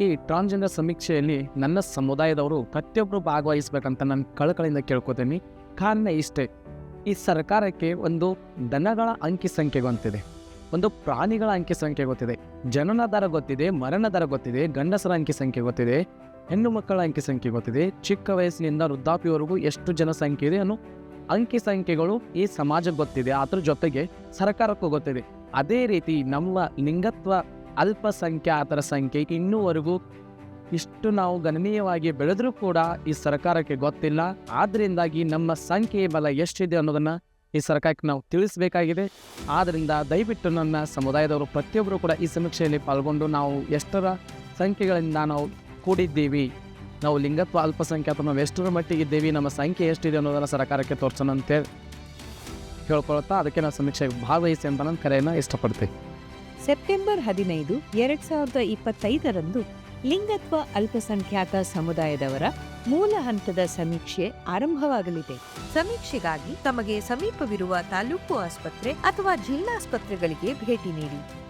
ಈ ಟ್ರಾನ್ಸ್ಜೆಂಡರ್ ಸಮೀಕ್ಷೆಯಲ್ಲಿ ನನ್ನ ಸಮುದಾಯದವರು ಪ್ರತಿಯೊಬ್ಬರು ಭಾಗವಹಿಸ್ಬೇಕಂತ ನಾನು ಕಳಕಳಿಂದ ಕೇಳ್ಕೊತೀನಿ. ಕಾರಣ ಇಷ್ಟೇ, ಈ ಸರ್ಕಾರಕ್ಕೆ ಒಂದು ದನಗಳ ಅಂಕಿ ಸಂಖ್ಯೆ ಗೊತ್ತಿದೆ. ಒಂದು ಪ್ರಾಣಿಗಳ ಅಂಕಿ ಸಂಖ್ಯೆ ಗೊತ್ತಿದೆ. ಜನನ ದರ ಗೊತ್ತಿದೆ, ಮರಣ ದರ ಗೊತ್ತಿದೆ, ಗಂಡಸರ ಅಂಕಿ ಸಂಖ್ಯೆ ಗೊತ್ತಿದೆ, ಹೆಣ್ಣು ಮಕ್ಕಳ ಅಂಕಿ ಸಂಖ್ಯೆ ಗೊತ್ತಿದೆ. ಚಿಕ್ಕ ವಯಸ್ಸಿನಿಂದ ವೃದ್ಧಾಪ್ಯವರೆಗೂ ಎಷ್ಟು ಜನಸಂಖ್ಯೆ ಇದೆ ಅನ್ನೋ ಅಂಕಿ ಸಂಖ್ಯೆಗಳು ಈ ಸಮಾಜಕ್ಕೆ ಗೊತ್ತಿದೆ. ಅದ್ರ ಜೊತೆಗೆ ಸರ್ಕಾರಕ್ಕೂ ಗೊತ್ತಿದೆ. ಅದೇ ರೀತಿ ನಮ್ಮ ಲಿಂಗತ್ವ ಅಲ್ಪಸಂಖ್ಯಾತರ ಸಂಖ್ಯೆ ಇನ್ನೂವರೆಗೂ ಇಷ್ಟು ನಾವು ಗಣನೀಯವಾಗಿ ಬೆಳೆದರೂ ಕೂಡ ಈ ಸರ್ಕಾರಕ್ಕೆ ಗೊತ್ತಿಲ್ಲ. ಆದ್ದರಿಂದಾಗಿ ನಮ್ಮ ಸಂಖ್ಯೆ ಬಲ ಎಷ್ಟಿದೆ ಅನ್ನೋದನ್ನು ಈ ಸರ್ಕಾರಕ್ಕೆ ನಾವು ತಿಳಿಸಬೇಕಾಗಿದೆ. ಆದ್ದರಿಂದ ದಯವಿಟ್ಟು ನನ್ನ ಸಮುದಾಯದವರು ಪ್ರತಿಯೊಬ್ಬರು ಕೂಡ ಈ ಸಮೀಕ್ಷೆಯಲ್ಲಿ ಪಾಲ್ಗೊಂಡು ನಾವು ಎಷ್ಟರ ಸಂಖ್ಯೆಗಳಿಂದ ನಾವು ಕೂಡಿದ್ದೀವಿ, ನಾವು ಲಿಂಗತ್ವ ಅಲ್ಪಸಂಖ್ಯಾತ ನಾವು ಎಷ್ಟರ ಮಟ್ಟಿಗೆ ಇದ್ದೀವಿ, ನಮ್ಮ ಸಂಖ್ಯೆ ಎಷ್ಟಿದೆ ಅನ್ನೋದನ್ನು ಸರ್ಕಾರಕ್ಕೆ ತೋರಿಸೋಣ ಅಂತೇಳಿ ಹೇಳ್ಕೊಳ್ತಾ ಅದಕ್ಕೆ ನಾವು ಸಮೀಕ್ಷೆಗೆ ಭಾಗವಹಿಸಿ ಅಂತ ನನ್ನ ಕರೆಯನ್ನು ಇಷ್ಟಪಡ್ತೀನಿ. ಸೆಪ್ಟೆಂಬರ್ ಹದಿನೈದು, ಎರಡ್ ಸಾವಿರದ ಇಪ್ಪತ್ತೈದರಂದು ಲಿಂಗತ್ವ ಅಲ್ಪಸಂಖ್ಯಾತ ಸಮುದಾಯದವರ ಮೂಲ ಹಂತದ ಸಮೀಕ್ಷೆ ಆರಂಭವಾಗಲಿದೆ. ಸಮೀಕ್ಷೆಗಾಗಿ ತಮಗೆ ಸಮೀಪವಿರುವ ತಾಲೂಕು ಆಸ್ಪತ್ರೆ ಅಥವಾ ಜಿಲ್ಲಾಸ್ಪತ್ರೆಗಳಿಗೆ ಭೇಟಿ ನೀಡಿ.